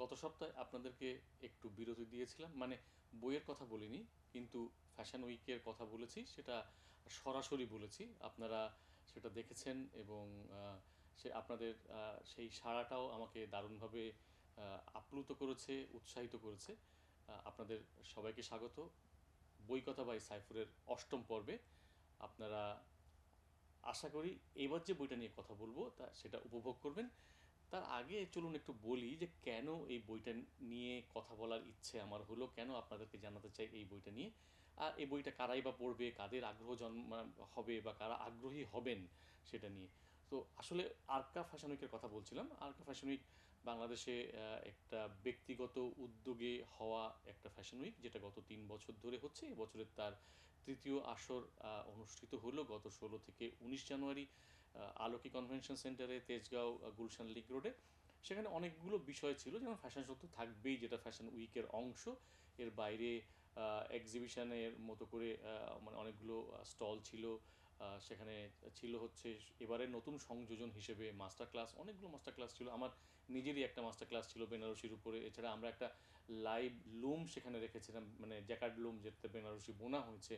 গত সপ্তাহে আপনাদেরকে একটু বিরতি দিয়েছিলাম। মানে বইয়ের কথা বলিনি, কিন্তু ফ্যাশন উইকের কথা বলেছি, সেটা সরাসরি বলেছি। আপনারা সেটা দেখেছেন এবং সে আপনাদের সেই সাড়াটাও আমাকে দারুণভাবে আপ্লুত করেছে, উৎসাহিত করেছে। আপনাদের সবাইকে স্বাগত। বই কথা বাই সাইফুরের অষ্টম পর্বে। আপনারা আশা করি এবার যে বইটা নিয়ে কথা বলব, তা সেটা উপভোগ করবেন। তার আগে চলুন একটু বলি যে কেন এই বইটা নিয়ে কথা বলার ইচ্ছে আমার হলো, কেন আপনাদেরকে জানাতে চাই এই বইটা নিয়ে? আর এই বইটা কারাই বা পড়বে, কাদের আগ্রহ জন্ম হবে বা কারা আগ্রহী হবেন সেটা নিয়ে? তো আসলে আরকা ফ্যাশন উইকের কথা বলছিলাম। আরকা ফ্যাশন উইক বাংলাদেশে একটা ব্যক্তিগত উদ্যোগে হওয়া একটা ফ্যাশন উইক যেটা গত তিন বছর ধরে হচ্ছে। এবছরের তার তৃতীয় আসর অনুষ্ঠিত হলো গত ষোলো থেকে উনিশ জানুয়ারি। আলোকি কনভেনশন সেন্টারে তেজগাঁও গুলশান লিগ রোডে। সেখানে অনেকগুলো বিষয় ছিল, যেমন ফ্যাশন শো তো থাকবেই, যেটা ফ্যাশন উইকের অংশ। এর বাইরে এক্সিবিশনের মতো করে মানে অনেকগুলো স্টল ছিল। সেখানে ছিল হচ্ছে এবারে নতুন সংযোজন হিসেবে মাস্টার ক্লাস অনেকগুলো মাস্টার ক্লাস ছিল। আমার নিজেরই একটা মাস্টার ক্লাস ছিল বেনারসির উপরে। এছাড়া আমরা একটা লাইভ লুম সেখানে রেখেছিলাম মানে জ্যাকার্ড লুম যেটাতে বেনারসি বোনা হয়েছে।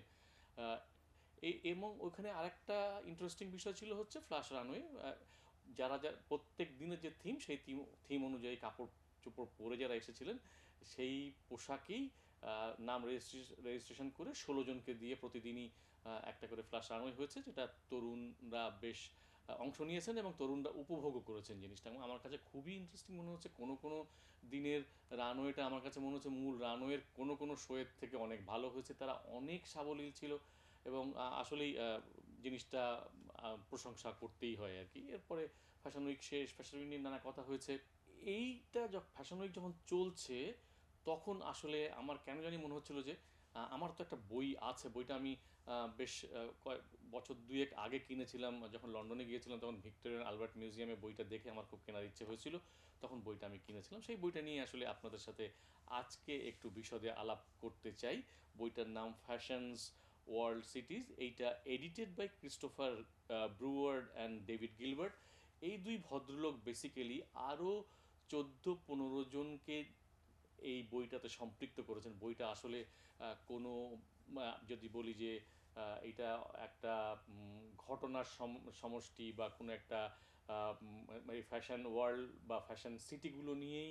এই এবং ওখানে আরেকটা ইন্টারেস্টিং বিষয় ছিল হচ্ছে ফ্লাশ রানওয়ে যারা যা, প্রত্যেক দিনের যে থিম সেই থিম থিম অনুযায়ী কাপড় চোপড় পরে যারা এসেছিলেন, সেই পোশাকেই নাম রেজিস্ট্রেশন করে ষোলো জনকে দিয়ে প্রতিদিনই একটা করে ফ্লাশ রানওয়ে হয়েছে, যেটা তরুণরা বেশ অংশ নিয়েছেন এবং তরুণরা উপভোগও করেছেন জিনিসটা। এবং আমার কাছে খুবই ইন্টারেস্টিং মনে হচ্ছে কোনো কোনো দিনের রানওয়েটা আমার কাছে মনে হচ্ছে মূল রানওয়ের কোনো কোনো শোয়ের থেকে অনেক ভালো হয়েছে। তারা অনেক সাবলীল ছিল এবং আসলেই জিনিসটা প্রশংসা করতেই হয় আর কি। এরপরে ফ্যাশন উইক শেষ ফ্যাশন উইক নিয়ে নানা কথা হয়েছে। এইটা যখন ফ্যাশন উইক যখন চলছে, তখন আসলে আমার কেন জানি মনে হচ্ছিল যে আমার তো একটা বই আছে। বইটা আমি বেশ কয়েক বছর দুয়েক আগে কিনেছিলাম। যখন লন্ডনে গিয়েছিলাম, তখন ভিক্টোরিয়ান আলবার্ট মিউজিয়ামে বইটা দেখে আমার খুব কেনার ইচ্ছে হয়েছিল। তখন বইটা আমি কিনেছিলাম। সেই বইটা নিয়ে আসলে আপনাদের সাথে আজকে একটু বিশদে আলাপ করতে চাই। বইটার নাম ফ্যাশনস ওয়ার্ল্ড সিটিজ এইটা edited by Christopher Breward and David Gilbert. এই দুই ভদ্রলোক বেসিক্যালি আরও চোদ্দ পনেরো জনকে এই বইটাতে সম্পৃক্ত করেছেন। বইটা আসলে কোনো যদি বলি যে এটা একটা ঘটনার সমষ্টি বা কোনো একটা ফ্যাশন ওয়ার্ল্ড বা ফ্যাশন সিটিগুলো নিয়েই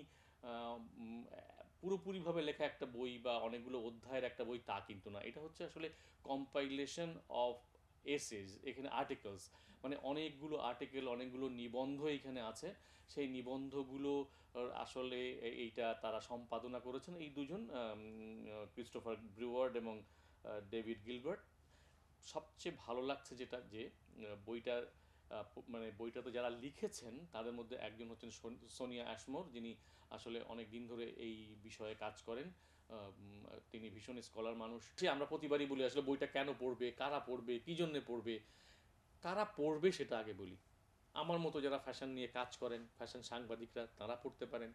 পুরোপুরিভাবে লেখা একটা বই বা অনেকগুলো অধ্যায়ের একটা বই তা কিন্তু না। এটা হচ্ছে আসলে কম্পাইলেশন অফ এসেজ এখানে আর্টিকেলস মানে অনেকগুলো আর্টিকেল অনেকগুলো নিবন্ধ এখানে আছে। সেই নিবন্ধগুলো আসলে এইটা তারা সম্পাদনা করেছেন এই দুজন ক্রিস্টোফার ব্রিওয়ার্ড এবং ডেভিড গিলবার্ট সবচেয়ে ভালো লাগছে যেটা যে বইটার মানে বইটাতে যারা লিখেছেন, তাদের মধ্যে একজন হচ্ছেন সোনিয়া অ্যাশমোর, যিনি আসলে অনেক দিন ধরে এই বিষয়ে কাজ করেন। তিনি ভীষণ স্কলার মানুষ। আমরা প্রতিবারই বলি, আসলে বইটা কেন পড়বে, কারা পড়বে, কী জন্যে পড়বে? কারা পড়বে সেটা আগে বলি। আমার মতো যারা ফ্যাশন নিয়ে কাজ করেন ফ্যাশন সাংবাদিকরা, তারা পড়তে পারেন।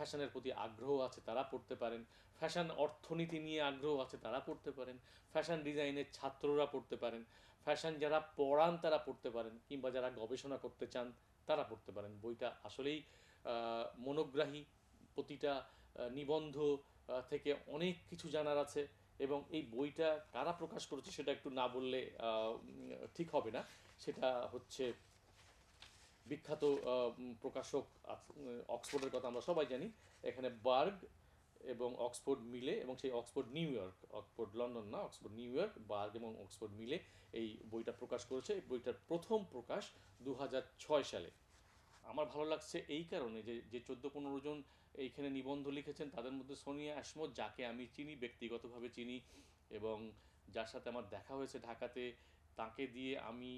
ফ্যাশনের প্রতি আগ্রহ আছে, তারা পড়তে পারেন। ফ্যাশন অর্থনীতি নিয়ে আগ্রহ আছে, তারা পড়তে পারেন। ফ্যাশন ডিজাইনের ছাত্ররা পড়তে পারেন। ফ্যাশন যারা পড়ান, তারা পড়তে পারেন। কিংবা যারা গবেষণা করতে চান, তারা পড়তে পারেন। বইটা আসলেই মনোগ্রাহী, প্রতিটা নিবন্ধ থেকে অনেক কিছু জানার আছে এবং এই বইটা কারা প্রকাশ করেছে সেটা একটু না বললে ঠিক হবে না। সেটা হচ্ছে বিখ্যাত প্রকাশক অক্সফোর্ডের কথা আমরা সবাই জানি। এখানে বার্গ এবং অক্সফোর্ড মিলে এবং সেই Oxford, New York, Oxford, London না, অক্সফোর্ড, নিউ ইয়র্ক, বার্গ এবং অক্সফোর্ড মিলে এই বইটা প্রকাশ করেছে। এই বইটার প্রথম প্রকাশ দু হাজার ছয় সালে। আমার ভালো লাগছে এই কারণে যে যে চোদ্দ পনেরো জন এইখানে নিবন্ধ লিখেছেন, তাদের মধ্যে সোনিয়া আসমত যাকে আমি চিনি, ব্যক্তিগতভাবে চিনি, এবং যার সাথে আমার দেখা হয়েছে ঢাকাতে তাকে দিয়ে আমি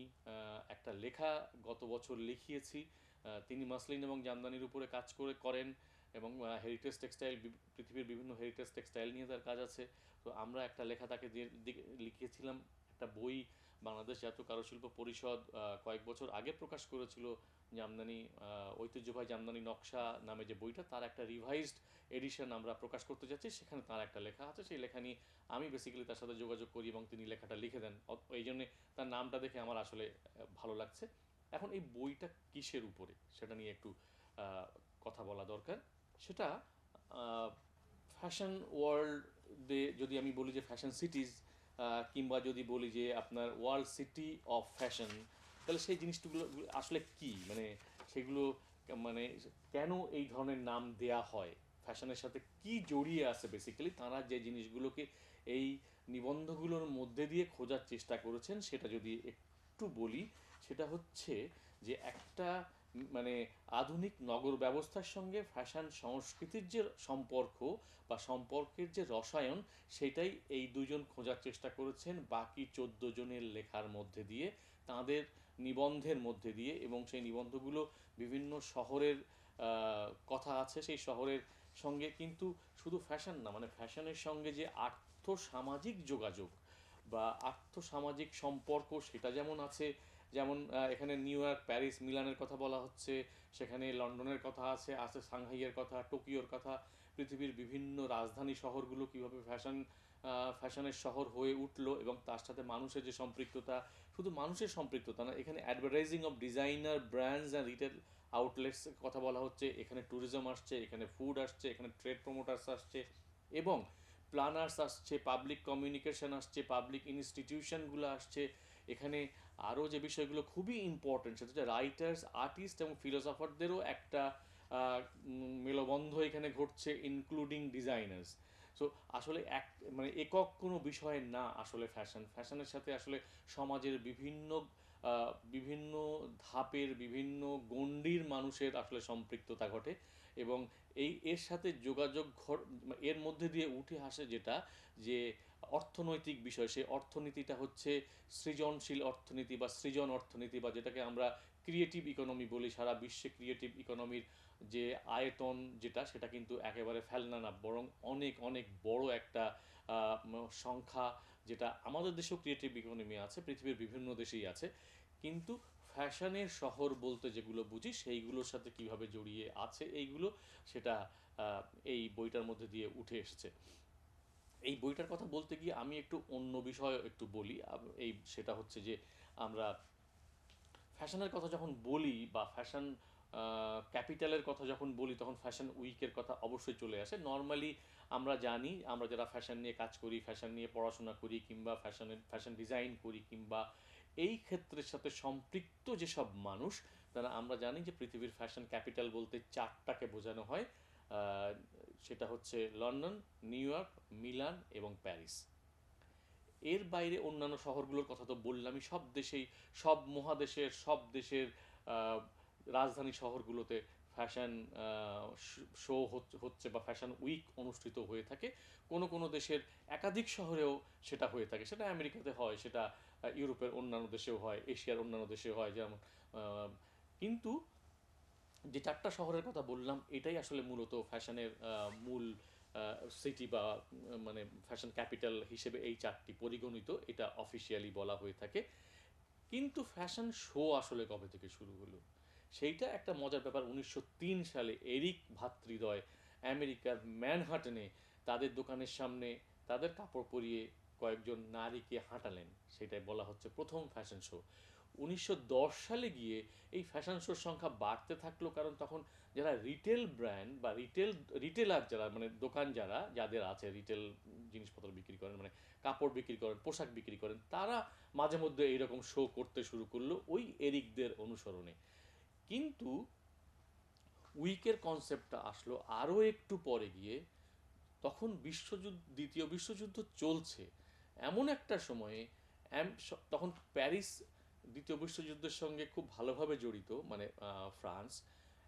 একটা লেখা গত বছর লিখিয়েছি। তিনি মাসলিন এবং জামদানির উপরে কাজ করে করেন এবং হেরিটেজ টেক্সটাইল পৃথিবীর বিভিন্ন হেরিটেজ টেক্সটাইল নিয়ে তার কাজ আছে। তো আমরা একটা লেখা তাকে দিয়ে লিখিয়েছিলাম, একটা বই বাংলাদেশ জাতীয় কারুশিল্প পরিষদ কয়েক বছর আগে প্রকাশ করেছিল জামদানি ঐতিহ্যবাহী জামদানি নকশা নামে যে বইটা, তার একটা রিভাইজড এডিশন আমরা প্রকাশ করতে যাচ্ছি। সেখানে তার একটা লেখা আছে। সেই লেখা নিয়ে আমি বেসিক্যালি তার সাথে যোগাযোগ করি এবং তিনি লেখাটা লিখে দেন। এই জন্যে তার নামটা দেখে আমার আসলে ভালো লাগছে। এখন এই বইটা কিসের উপরে? সেটা নিয়ে একটু কথা বলা দরকার। সেটা ফ্যাশন ওয়ার্ল্ডে যদি আমি বলি যে ফ্যাশন সিটিজ কিংবা যদি বলি যে আপনার ওয়ার্ল্ড সিটি অফ ফ্যাশন, তাহলে সেই জিনিসগুলো আসলে কি? মানে সেগুলো মানে কেন এই ধরনের নাম দেয়া হয়? ফ্যাশনের সাথে কি জড়িয়ে আছে বেসিক্যালি তারা যে জিনিসগুলোকে এই নিবন্ধগুলোর মধ্যে দিয়ে খোঁজার চেষ্টা করেছেন, সেটা যদি একটু বলি, সেটা হচ্ছে যে একটা মানে আধুনিক নগর ব্যবস্থার সঙ্গে ফ্যাশন সংস্কৃতির যে সম্পর্ক বা সম্পর্কের যে রসায়ন, সেটাই এই দুজন খোঁজার চেষ্টা করেছেন বাকি চোদ্দ জনের লেখার মধ্যে দিয়ে, তাদের নিবন্ধের মধ্যে দিয়ে এবং সেই নিবন্ধগুলো বিভিন্ন শহরের কথা আছে সেই শহরের সঙ্গে কিন্তু শুধু ফ্যাশন না মানে ফ্যাশনের সঙ্গে যে আর্থসামাজিক যোগাযোগ বা আর্থসামাজিক সম্পর্ক, সেটা যেমন আছে যেমন এখানে নিউ ইয়র্ক, প্যারিস, মিলানের কথা বলা হচ্ছে, সেখানে লন্ডনের কথা আছে আছে সাংহাইয়ের কথা, টোকিওর কথা, পৃথিবীর বিভিন্ন রাজধানী শহরগুলো কীভাবে ফ্যাশন ফ্যাশনের শহর হয়ে উঠল এবং তার সাথে মানুষের যে সম্পৃক্ততা, শুধু মানুষের সম্পৃক্ততা না, এখানে advertising of designer brands and retail outlets কথা বলা হচ্ছে, এখানে ট্যুরিজম আসছে, এখানে ফুড আসছে, এখানে ট্রেড প্রমোটার্স আসছে এবং প্ল্যানার্স আসছে পাবলিক কমিউনিকেশন আসছে পাবলিক ইনস্টিটিউশনগুলো আসছে এখানে আরও যে বিষয়গুলো খুবই ইম্পর্টেন্ট সেটা হচ্ছে রাইটার্স আর্টিস্ট এবং ফিলোসফারদেরও একটা মেলবন্ধ এখানে ঘটছে ইনক্লুডিং ডিজাইনার্স সো আসলে এক মানে একক কোনো বিষয় না আসলে ফ্যাশন ফ্যাশনের সাথে আসলে সমাজের বিভিন্ন বিভিন্ন ধাপের, বিভিন্ন গণ্ডির মানুষের আসলে সম্পৃক্ততা ঘটে। এবং এই, এর সাথে যোগাযোগ এর মধ্যে দিয়ে উঠে আসে যেটা যে অর্থনৈতিক বিষয়, সেই অর্থনীতিটা হচ্ছে সৃজনশীল অর্থনীতি বা সৃজন অর্থনীতি বা যেটাকে আমরা ক্রিয়েটিভ ইকোনমি বলি। সারা বিশ্বে ক্রিয়েটিভ ইকোনমির যে আয়তন যেটা, সেটা কিন্তু একেবারে ফেলনা না, বরং অনেক অনেক বড় একটা সংখ্যা যেটা আমাদের দেশেও ক্রিয়েটিভ ইকোনমি আছে, পৃথিবীর বিভিন্ন দেশেই আছে। কিন্তু ফ্যাশনের শহর বলতে যেগুলো বুঝি, সেইগুলোর সাথে কীভাবে জড়িয়ে আছে এইগুলো সেটা এই বইটার মধ্যে দিয়ে উঠে এসেছে। এই বইটার কথা বলতে গিয়ে আমি একটু অন্য বিষয় একটু বলি। এই সেটা হচ্ছে যে আমরা ফ্যাশনের কথা যখন বলি বা ফ্যাশন ক্যাপিটালের কথা যখন বলি, তখন ফ্যাশন উইকের কথা অবশ্যই চলে আসে। নর্মালি আমরা জানি, আমরা যারা ফ্যাশন নিয়ে কাজ করি, ফ্যাশন নিয়ে পড়াশোনা করি কিংবা ফ্যাশনের, ফ্যাশন ডিজাইন করি কিংবা এই ক্ষেত্রের সাথে সম্পৃক্ত যেসব মানুষ, তারা আমরা জানি যে পৃথিবীর ফ্যাশন ক্যাপিটাল বলতে চারটাকে বোঝানো হয় সেটা হচ্ছে লন্ডন, নিউ ইয়র্ক, মিলান এবং প্যারিস। এর বাইরে অন্যান্য শহরগুলোর কথা তো বললামই, সব দেশেই, সব মহাদেশের, সব দেশের রাজধানী শহরগুলোতে ফ্যাশন শো হচ্ছে বা ফ্যাশন উইক অনুষ্ঠিত হয়ে থাকে। কোনো কোনো দেশের একাধিক শহরেও সেটা হয়ে থাকে। সেটা আমেরিকাতে হয়, সেটা ইউরোপের অন্যান্য দেশেও হয়, এশিয়ার অন্যান্য দেশেও হয়, যেমন কিন্তু যে চারটা শহরের কথা বললাম, এটাই আসলে মূলত ফ্যাশনের মূল সিটি বা মানে ফ্যাশন ক্যাপিটাল হিসেবে এই চারটি পরিগণিত, এটা অফিসিয়ালি বলা হয়ে থাকে। কিন্তু ফ্যাশন শো আসলে কবে থেকে শুরু হলো? সেইটা একটা মজার ব্যাপার, উনিশশো তিন সালে এরিক ভাতৃদ্বয়, আমেরিকার ম্যানহাটনে তাদের দোকানের সামনে তাদের কাপড় পরিয়ে কয়েকজন নারীকে হাঁটালেন, সেটাই বলা হচ্ছে প্রথম ফ্যাশন শো উনিশশো দশ সালে গিয়ে এই ফ্যাশন শোর সংখ্যা বাড়তে থাকল কারণ তখন যারা রিটেল ব্র্যান্ড বা রিটেল রিটেলার যারা মানে দোকান যারা, যাদের আছে রিটেল জিনিসপত্র বিক্রি করেন মানে কাপড় বিক্রি করেন, পোশাক বিক্রি করেন, তারা মাঝে মধ্যে এইরকম শো করতে শুরু করল ওই এরিকদের অনুসরণে। কিন্তু উইকের কনসেপ্টটা আসলো আরও একটু পরে গিয়ে, তখন বিশ্বযুদ্ধ, দ্বিতীয় বিশ্বযুদ্ধ চলছে। এমন একটা সময়ে তখন প্যারিস দ্বিতীয় বিশ্বযুদ্ধের সঙ্গে খুব ভালোভাবে জড়িত মানে ফ্রান্স।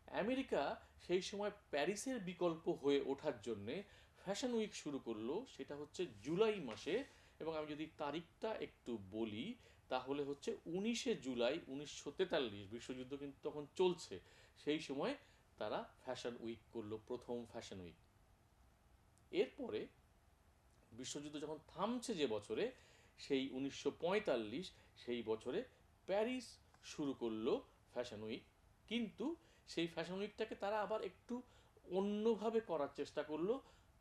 আমেরিকা সেই সময় প্যারিসের বিকল্প হয়ে ওঠার জন্যে ফ্যাশন উইক শুরু করল, সেটা হচ্ছে জুলাই মাসে। এবং আমি যদি তারিখটা একটু বলি, তাহলে হচ্ছে উনিশে জুলাই উনিশশো তেতাল্লিশ, বিশ্বযুদ্ধ কিন্তু তখন চলছে। সেই সময় তারা ফ্যাশন উইক করল, প্রথম ফ্যাশন উইক এরপরে বিশ্বযুদ্ধ যখন থামছে যে বছরে, সেই উনিশশো পঁয়তাল্লিশ, সেই বছরে প্যারিস শুরু করল ফ্যাশন উইক কিন্তু সেই ফ্যাশন উইকটাকে তারা আবার একটু অন্যভাবে করার চেষ্টা করল।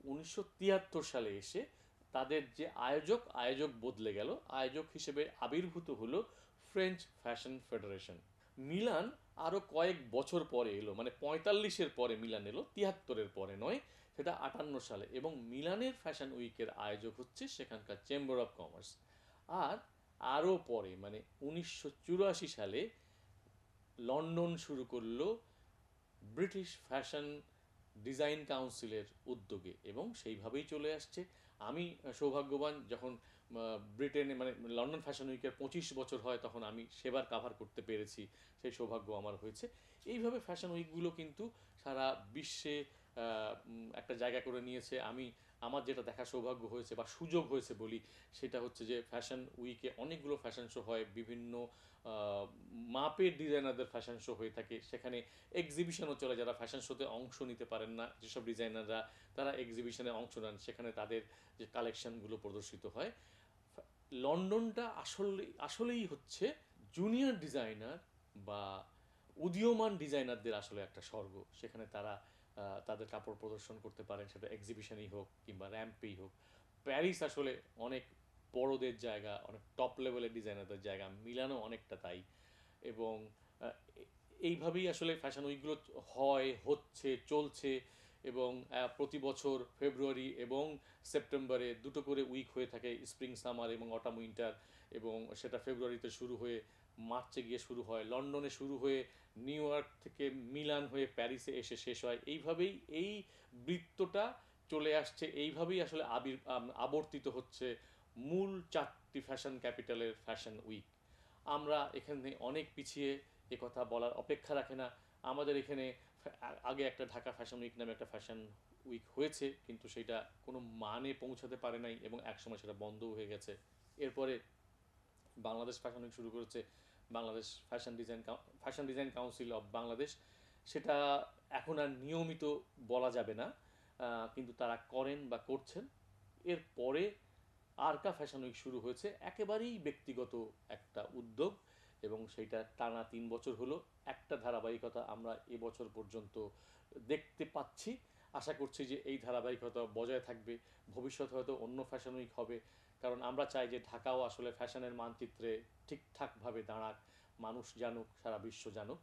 উনিশশো তিয়াত্তর সালে এসে তাদের যে আয়োজক আয়োজক বদলে গেল। আয়োজক হিসেবে আবির্ভূত হলো ফ্রেঞ্চ ফ্যাশন ফেডারেশন মিলান আরও কয়েক বছর পরে এলো মানে পঁয়তাল্লিশের পরে মিলান এলো, তিয়াত্তরের পরে নয় সেটা আটান্ন সালে এবং মিলানের ফ্যাশন উইকের আয়োজক হচ্ছে সেখানকার চেম্বার অফ কমার্স আর আরও পরে মানে উনিশশো চুরাশি সালে লন্ডন শুরু করল ব্রিটিশ ফ্যাশন ডিজাইন কাউন্সিলের উদ্যোগে এবং সেইভাবেই চলে আসছে। আমি সৌভাগ্যবান যখন ব্রিটেনে মানে লন্ডন ফ্যাশন উইকের পঁচিশ বছর হয় তখন আমি সেবার কাভার করতে পেরেছি, সেই সৌভাগ্য আমার হয়েছে। এইভাবে ফ্যাশন উইকগুলো কিন্তু সারা বিশ্বে একটা জায়গা করে নিয়েছে। আমি, আমার যেটা দেখা সৌভাগ্য হয়েছে বা সুযোগ হয়েছে বলি, সেটা হচ্ছে যে ফ্যাশন উইকে অনেকগুলো ফ্যাশন শো হয়, বিভিন্ন মাপের ডিজাইনারদের ফ্যাশন শো হয়ে থাকে। সেখানে এক্সিবিশনও চলে, যারা ফ্যাশন শোতে অংশ নিতে পারেন না, যেসব ডিজাইনাররা তারা এক্সিবিশনে অংশ নেন, সেখানে তাদের যে কালেকশনগুলো প্রদর্শিত হয়। লন্ডনটা আসলে, আসলেই হচ্ছে জুনিয়র ডিজাইনার বা উদীয়মান ডিজাইনারদের আসলে একটা স্বর্গ। সেখানে তারা তাদের কাপড় প্রদর্শন করতে পারেন, সেটা এক্সিবিশনই হোক কিংবা র্যাম্পেই হোক। প্যারিস আসলে অনেক বড়দের জায়গা, অনেক টপ লেভেলের ডিজাইনারদের জায়গা মিলানো অনেকটা তাই। এবং এইভাবেই আসলে ফ্যাশন উইকগুলো হয়, হচ্ছে, চলছে এবং প্রতি বছর ফেব্রুয়ারি এবং সেপ্টেম্বরে দুটো করে উইক হয়ে থাকে স্প্রিং সামার এবং অটাম উইন্টার এবং সেটা ফেব্রুয়ারিতে শুরু হয়ে মার্চে গিয়ে শুরু হয়, লন্ডনে শুরু হয়ে নিউ ইয়র্ক থেকে মিলান হয়ে প্যারিসে এসে শেষ হয়। এইভাবেই এই বৃত্তটা চলে আসছে, এইভাবেই আসলে আবির আবর্তিত হচ্ছে মূল চারটি ফ্যাশন ক্যাপিটালের ফ্যাশন উইক। আমরা এখানে অনেক পিছিয়ে এ কথা বলার অপেক্ষা রাখে না। আমাদের এখানে আগে একটা ঢাকা ফ্যাশন উইক নামে একটা ফ্যাশন উইক হয়েছে, কিন্তু সেটা কোনো মানে পৌঁছাতে পারে নাই এবং একসময় সেটা বন্ধও হয়ে গেছে। এরপরে বাংলাদেশ ফ্যাশন উইক শুরু করেছে Bangladesh fashion design fashion design council of Bangladesh সেটা এখন আর নিয়মিত বলা যাবে না কিন্তু তারা করেন বা করছেন। এরপরে আরকা ফ্যাশন উইক শুরু হয়েছে, একেবারেই ব্যক্তিগত একটা উদ্যোগ এবং সেইটা টানা তিন বছর হলো। একটা ধারাবাহিকতা আমরা এবছর পর্যন্ত দেখতে পাচ্ছি। আশা করছি যে এই ধারাবাহিকতা বজায় থাকবে। ভবিষ্যতে হয়তো অন্য ফ্যাশন উইক হবে। কারণ আমরা চাই যে ঢাকাও আসলে ফ্যাশনের মানচিত্রে ঠিকঠাকভাবে দাঁড়াক, মানুষ জানুক, সারা বিশ্ব জানুক।